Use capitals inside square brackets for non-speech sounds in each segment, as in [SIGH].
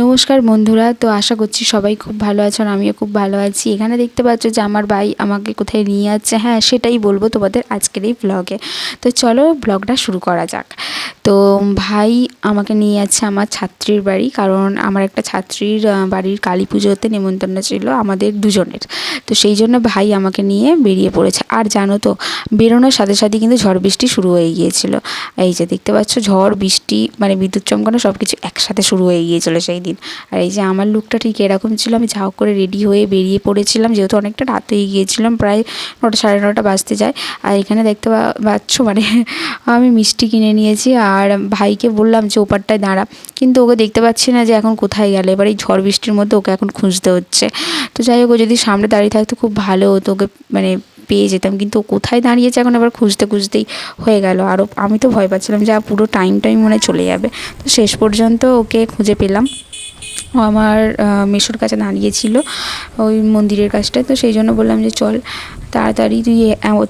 নমস্কার বন্ধুরা, তো আশা করছি সবাই খুব ভালো আছেন আমিও খুব ভালো আছি। এখানে দেখতে পাচ্ছ যে আমার ভাই আমাকে কোথায় নিয়ে যাচ্ছে। হ্যাঁ সেটাই বলব তোমাদের আজকের এই ব্লগে তো চলো ব্লগটা শুরু করা যাক। তো ভাই আমাকে নিয়ে যাচ্ছে আমার ছাত্রীর বাড়ি, কারণ আমার একটা ছাত্রীর বাড়ির কালী পুজোতে নেমন্তন্ন ছিল আমাদের দুজনের। তো সেই জন্য ভাই আমাকে নিয়ে বেরিয়ে পড়েছে। আর জানো তো, বেরোনোর সাথে সাথে কিন্তু ঝড় বৃষ্টি শুরু হয়ে গিয়েছিল। এই যে দেখতে পাচ্ছ, ঝড়, বৃষ্টি মানে বিদ্যুৎ চমকানো সব কিছু একসাথে শুরু হয়ে গিয়েছিল সেই দিন আর এই যে আমার লুকটা ঠিক এরকম ছিল, আমি ঝাউ করে রেডি হয়ে বেরিয়ে পড়েছিলাম। যেহেতু অনেকটা রাত হয়ে গিয়েছিলাম, প্রায় নটা, সাড়ে নটা বাজতে যায়। আর এখানে দেখতে পাচ্ছ মানে [LAUGHS] আমি মিষ্টি কিনে নিয়েছি। আর ভাইকে বললাম যে, ওপারটায় দাঁড়া। কিন্তু ওকে দেখতে পাচ্ছি না যে, এখন কোথায় গেলে। এবার এই ঝড় বৃষ্টির মধ্যে ওকে এখন খুঁজতে হচ্ছে। তো যাই হোক, ও যদি সামনে দাঁড়িয়ে থাকতো, খুব ভালো হতো ওকে মানে পেয়ে যেতাম। কিন্তু কোথায় দাঁড়িয়েছে এখন আবার খুঁজতে খুঁজতেই হয়ে গেল। আরও আমি তো ভয় পাচ্ছিলাম যে পুরো টাইম টাইম মনে চলে যাবে। তো শেষ পর্যন্ত ওকে খুঁজে পেলাম। আমার মেশোর কাছে দাঁড়িয়েছিল ওই মন্দিরের কাছটায় তো সেই জন্য বললাম যে চল তাড়াতাড়ি তুই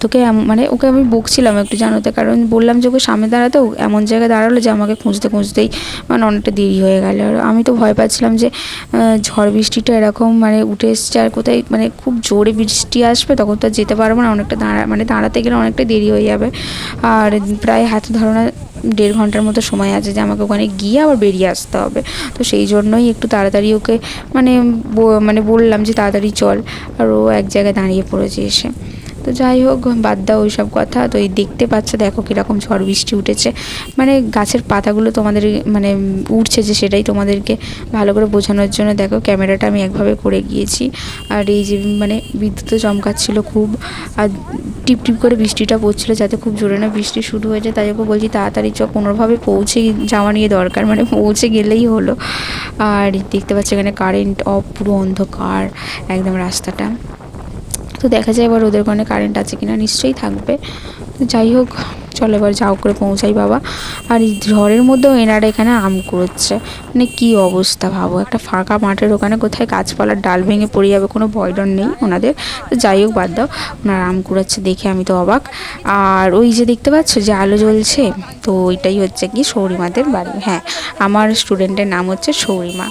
তোকে মানে ওকে আমি বকছিলাম একটু জানোতে, কারণ বললাম যে ওকে সামনে দাঁড়াতে ও এমন জায়গায় দাঁড়াল যে আমাকে খুঁজতে খুঁজতেই মানে অনেকটা দেরি হয়ে গেল। আর আমি তো ভয় পাচ্ছিলাম যে ঝড় বৃষ্টিটা এরকম মানে উঠে এসছে আর কোথায় মানে খুব জোরে বৃষ্টি আসবে তখন তো যেতে পারব না, অনেকটা দাঁড়া মানে দাঁড়াতে গেলে অনেকটা দেরি হয়ে যাবে। আর প্রায় হাতে ধারণা দেড় ঘণ্টার মতো সময় আছে যে আমাকে ওখানে গিয়ে আবার বেরিয়ে আসতে হবে। তো সেই জন্যই একটু তাড়াতাড়ি ওকে মানে মানে বললাম যে তাড়াতাড়ি চল। আর ও এক জায়গায় দাঁড়িয়ে পড়েছে এসে। তো যাই হোক, বাদ দাও ওইসব কথা। তো এই দেখতে পাচ্ছ, দেখো কীরকম ঝড় বৃষ্টি উঠেছে। মানে গাছের পাতাগুলো তোমাদের মানে উঠছে যে সেটাই তোমাদেরকে ভালো করে বোঝানোর জন্য। দেখো ক্যামেরাটা আমি একভাবে করে গিয়েছি। আর এই যে মানে বিদ্যুৎও চমকাচ্ছিল খুব। আর টিপ টিপ করে বৃষ্টিটা পড়ছিল যাতে খুব জোরে না বৃষ্টি শুরু হয়ে যায়। তাই ওকে বলছি, তাড়াতাড়ি চ, কোনোভাবে পৌঁছে যাওয়া নিয়ে দরকার। মানে পৌঁছে গেলেই হলো। আর দেখতে পাচ্ছি এখানে কারেন্ট অফ পুরো অন্ধকার, একদম রাস্তাটা। তো দেখা যায় এবার ওদের ওখানে কারেন্ট আছে কিনা নিশ্চয়ই থাকবে। তো যাই হোক, চলো এবার যাও করে পৌঁছাই বাবা। আর এই ঝড়ের মধ্যেও এনারা এখানে আম কুড়োচ্ছে। মানে কী অবস্থা ভাবো? একটা ফাঁকা মাঠের ওখানে কোথায় গাছপালার ডাল ভেঙে পড়ে যাবে, কোনো ভয় নেই ওনাদের। তো যাই হোক, বাদ দাও, ওনারা আম কুড়াচ্ছে দেখে আমি তো অবাক। আর ওই যে দেখতে পাচ্ছ যে আলো জ্বলছে, তো ওইটাই হচ্ছে কি সৌরিমাদের বাড়ি। হ্যাঁ আমার স্টুডেন্টের নাম হচ্ছে সৌরিমা।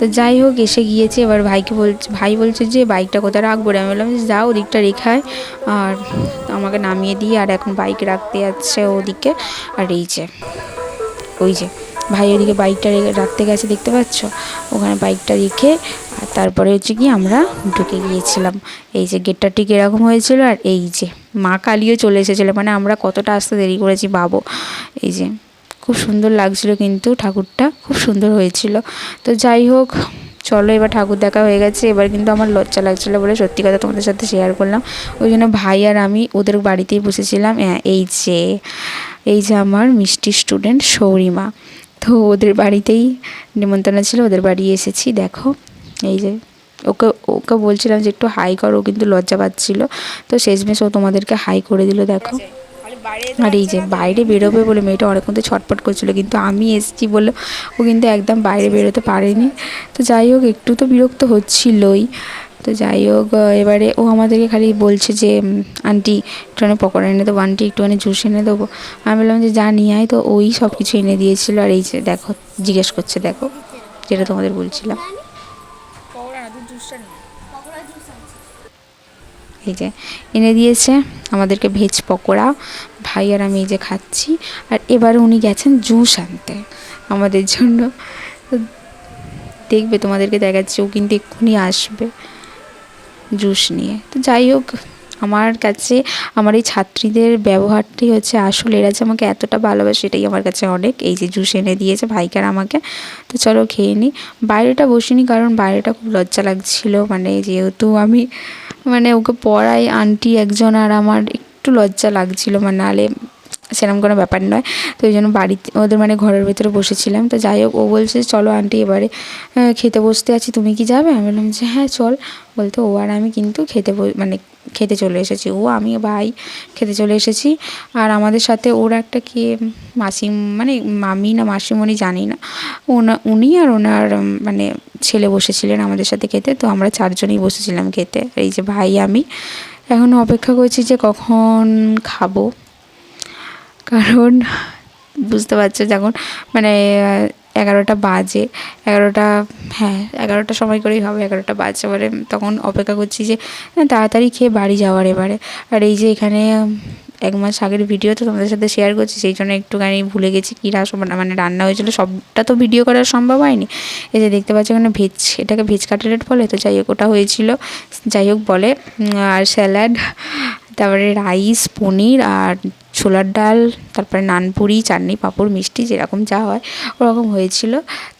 তো যাই হোক, এসে গিয়েছে। এবার ভাইকে বলছে ভাই বলছে যে, বাইকটা কোথায় রাখব? আমি বললাম যে যাও ওদিকটা রেখায়। আর আমাকে নামিয়ে দিয়ে আর এখন বাইক রাখতে যাচ্ছে ওদিকে। আর এই যে, ওই যে, ভাই ওদিকে বাইকটা রেখে রাখতে গেছে, দেখতে পাচ্ছ? ওখানে বাইকটা রেখে আর তারপরে হচ্ছে কি আমরা ঢুকে গিয়েছিলাম। এই যে গেটটা ঠিক এরকম হয়েছিল আর এই যে মা কালীও চলে এসেছিল। মানে আমরা কতটা আসতে দেরি করেছি ভাবো। এই যে খুব সুন্দর লাগছিল কিন্তু ঠাকুরটা খুব সুন্দর হয়েছিল। তো যাই হোক চলো এবার ঠাকুর দেখা হয়ে গেছে। এবার কিন্তু আমার লজ্জা লাগছিল বলে সত্যি কথা তোমাদের সাথে শেয়ার করলাম। ওই জন্য ভাই আর আমি ওদের বাড়িতেই বসেছিলাম। হ্যাঁ, এই যে এই যে আমার মিষ্টি স্টুডেন্ট সৌরিমা। তো ওদের বাড়িতেই নিমন্ত্রণ ছিল ওদের বাড়ি এসেছি দেখো। এই যে ওকে ওকে বলছিলাম যে একটু হাই করো কিন্তু লজ্জা পাচ্ছিল। তো শেষমেশ ও তোমাদেরকে হাই করে দিল দেখো। আর এই যে বাইরে বেরোবে বলে মেয়েটা অনেকক্ষণ তো ছটপট করছিল কিন্তু আমি এসেছি বলে ও কিন্তু একদম বাইরে বেরোতে পারেনি। তো যাই হোক একটু তো বিরক্ত হচ্ছিলই। তো যাই হোক এবারে ও আমাদেরকে খালি বলছে যে আন্টি একটুখানি পকোড়া এনে দেবো। আন্টি একটুখানি জুস এনে দেবো। আমি বললাম যে যা নিয়ে আয়। তো ওই সব কিছু এনে দিয়েছিল। আর এই যে দেখো জিজ্ঞেস করছে দেখো যেটা তোমাদের বলছিলাম। এই যে এনে দিয়েছে আমাদেরকে ভেজ পকোড়া। ভাই আর আমি এই যে খাচ্ছি, আর এবারে উনি গেছেন জুস আনতে আমাদের জন্য। দেখবে তোমাদেরকে দেখাচ্ছি, ও কিন্তু এক্ষুনি আসবে জুস নিয়ে। তো যাই হোক, আমার কাছে, আমার এই ছাত্রীদের ব্যবহারটাই হচ্ছে আসল, এরা যে আমাকে এতটা ভালোবাসে এটাই আমার কাছে অনেক। এই যে জুস এনে দিয়েছে ভাইকার আমাকে। তো চলো খেয়ে নিই বাইরেটা বসিনি কারণ বাইরেটা খুব লজ্জা লাগছিল। মানে যেহেতু আমি মানে ওকে পড়াই আন্টি একজন আর আমার একটু লজ্জা লাগছিল মানে নাহলে সেরকম কোনো ব্যাপার নয়। তো ওই জন্য বাড়িতে, ওদের মানে ঘরের ভেতরে বসেছিলাম। তো যাই হোক, ও বলছে, চলো আন্টি এবারে খেতে বসতে আছি, তুমি কি যাবে? আমি বললাম যে হ্যাঁ চল। বলতে, ও আর আমি কিন্তু খেতে মানে খেতে চলে এসেছি। ও আমি ভাই, খেতে চলে এসেছি। আর আমাদের সাথে ওর একটা কে মাসি মানে মামি না মাসিমণি জানি না। ওনা, উনি আর ওনার মানে ছেলে বসেছিলেন আমাদের সাথে খেতে। তো আমরা চারজনই বসেছিলাম খেতে। এই যে ভাই, আমি এখন অপেক্ষা করছি যে কখন খাব। কারণ, বুঝতে পারছ যখন মানে এগারোটা বাজে, এগারোটা হ্যাঁ এগারোটা সময় করেই হবে, এগারোটা বাজে। মানে তখন অপেক্ষা করছি যে, তাড়াতাড়ি খেয়ে বাড়ি যাওয়ার এবারে। আর এই যে এখানে এক মাস আগের ভিডিও তো তোমাদের সাথে শেয়ার করছি, সেই জন্য একটুখানি ভুলে গেছি কী রাস মানে রান্না হয়েছিল, সবটা তো ভিডিও করা সম্ভব হয়নি। এই যে দেখতে পাচ্ছি এখানে ভেজ এটাকে ভেজ কাটলেট বলে, তো যাই হোক, ওটা হয়েছিল। যাই হোক, বলে আর স্যালাড তারপরে রাইস পনির, আর ছোলার ডাল, তারপরে নানপুরি চাটনি, পাঁপড়, মিষ্টি, যেরকম যা হয়, ওরকম হয়েছিল।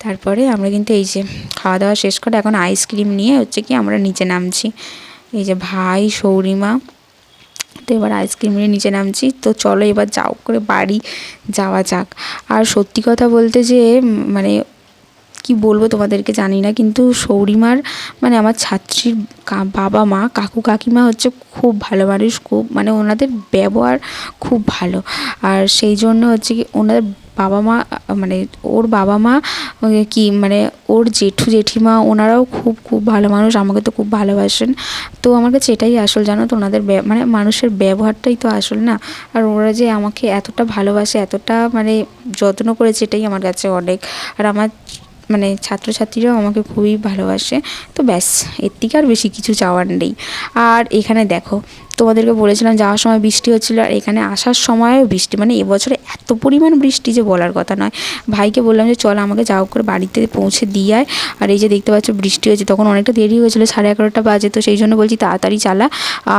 তারপরে আমরা কিন্তু এই যে খাওয়া দাওয়া শেষ করে এখন আইসক্রিম নিয়ে হচ্ছে কি আমরা নিচে নামছি। এই যে ভাই, সৌরিমা তো এবার আইসক্রিম নিয়ে নিচে নামছি। তো চলো এবার যাও করে বাড়ি যাওয়া যাক। আর সত্যি কথা বলতে যে মানে কি বলব তোমাদেরকে জানি না, কিন্তু সৌরিমার মানে আমার ছাত্রীর বাবা মা, কাকু কাকিমা হচ্ছে খুব ভালো মানুষ, খুব মানে ওনাদের ব্যবহার খুব ভালো। আর সেই জন্য হচ্ছে কি ওনাদের বাবা মা মানে ওর বাবা মা কি মানে ওর জেঠু, জেঠিমা, ওনারাও খুব খুব ভালো মানুষ, আমাকে তো খুব ভালোবাসেন। তো আমার কাছে এটাই আসল, জানো তো, ওনাদের মানে মানুষের ব্যবহারটাই তো আসল না? আর ওরা যে আমাকে এতটা ভালোবাসে, এতটা মানে যত্ন করেছে, এটাই আমার কাছে অনেক। আর আমার মানে ছাত্রছাত্রীরাও আমাকে খুবই ভালোবাসে। তো ব্যাস, এর থেকে আর বেশি কিছু চাওয়ার নেই। আর এখানে দেখো তোমাদেরকে বলেছিলাম, যাওয়ার সময় বৃষ্টি হচ্ছিল আর এখানে আসার সময়ও বৃষ্টি। মানে এবছরে এত পরিমাণ বৃষ্টি যে বলার কথা নয়। ভাইকে বললাম যে, চল আমাকে যাও করে বাড়িতে পৌঁছে দিয়ে আয়। আর এই যে দেখতে পাচ্ছ বৃষ্টি হয়েছে, তখন অনেকটা দেরি হয়েছিল, সাড়ে এগারোটা বাজে। তো সেই জন্য বলছি, তাড়াতাড়ি চালা।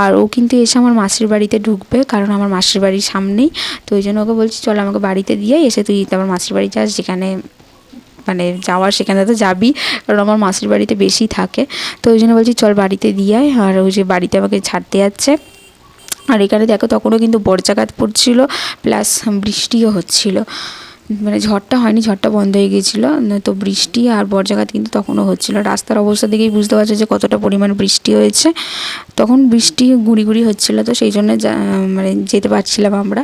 আর ও কিন্তু এসে আমার মাসির বাড়িতে ঢুকবে, কারণ আমার মাসির বাড়ির সামনেই। তো ওই জন্য ওকে বলছি, চল আমাকে বাড়িতে দিয়ে এসে তুই তারপর মাসির বাড়ি যাস যেখানে মানে যাওয়ার সেখানে তো যাবি, কারণ আমার মাসির বাড়িতে বেশি থাকে। তো ওই জন্য বলছি, চল বাড়িতে দিয়ে আর ওই যে বাড়িতে আমাকে ছাড়তে যাচ্ছে। আর এখানে দেখো তখনও কিন্তু বর্ষাকাত পড়ছিল প্লাস বৃষ্টিও হচ্ছিল। মানে ঝড়টা হয়নি, ঝড়টা বন্ধ হয়ে গিয়েছিল তো বৃষ্টি আর বর্ষাকাত কিন্তু তখনও হচ্ছিল। রাস্তার অবস্থা দেখেই বুঝতে পারছ যে কতটা পরিমাণ বৃষ্টি হয়েছে। তখন বৃষ্টি গুঁড়ি গুঁড়ি হচ্ছিল তো সেই জন্য মানে যেতে পারছিলাম আমরা।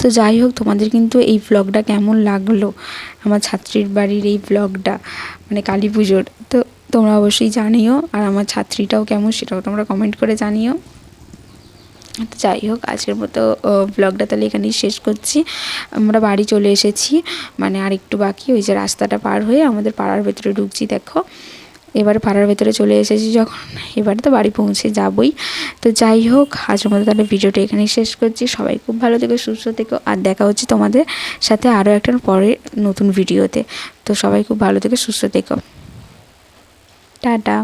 তো যাই হোক, তোমাদের কিন্তু এই ব্লগটা কেমন লাগল? আমার ছাত্রীর বাড়ির এই ব্লগটা মানে কালী পুজোর, তো তোমরা অবশ্যই জানিও। আর আমার ছাত্রীটাও কেমন, সেটাও তোমরা কমেন্ট করে জানিও। তো যাই হোক, আজকের মতো ব্লগটা তাহলে এখানেই শেষ করছি। আমরা বাড়ি চলে এসেছি মানে আর একটু বাকি, ওই যে রাস্তাটা পার হয়ে আমাদের পাড়ার ভেতরে ঢুকছি, দেখো। এবারে পাড়ার ভেতরে চলে এসেছি যখন, এবারে তো বাড়ি পৌঁছে যাবই। তো যাই হোক, আজকের মতো তাহলে ভিডিওটা এখানেই শেষ করছি। সবাই খুব ভালো থেকো, সুস্থ থেকো, আর দেখা হচ্ছে তোমাদের সাথে আরও একটা পরে নতুন ভিডিওতে। তো সবাই খুব ভালো থেকো, সুস্থ থেকো। টাটা।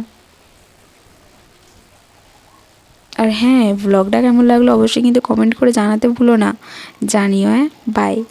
আর হ্যাঁ ব্লগটা কেমন লাগল অবশ্যই কিন্তু কমেন্ট করে জানাতে ভুলো না। জানিও হ্যাঁ? বাই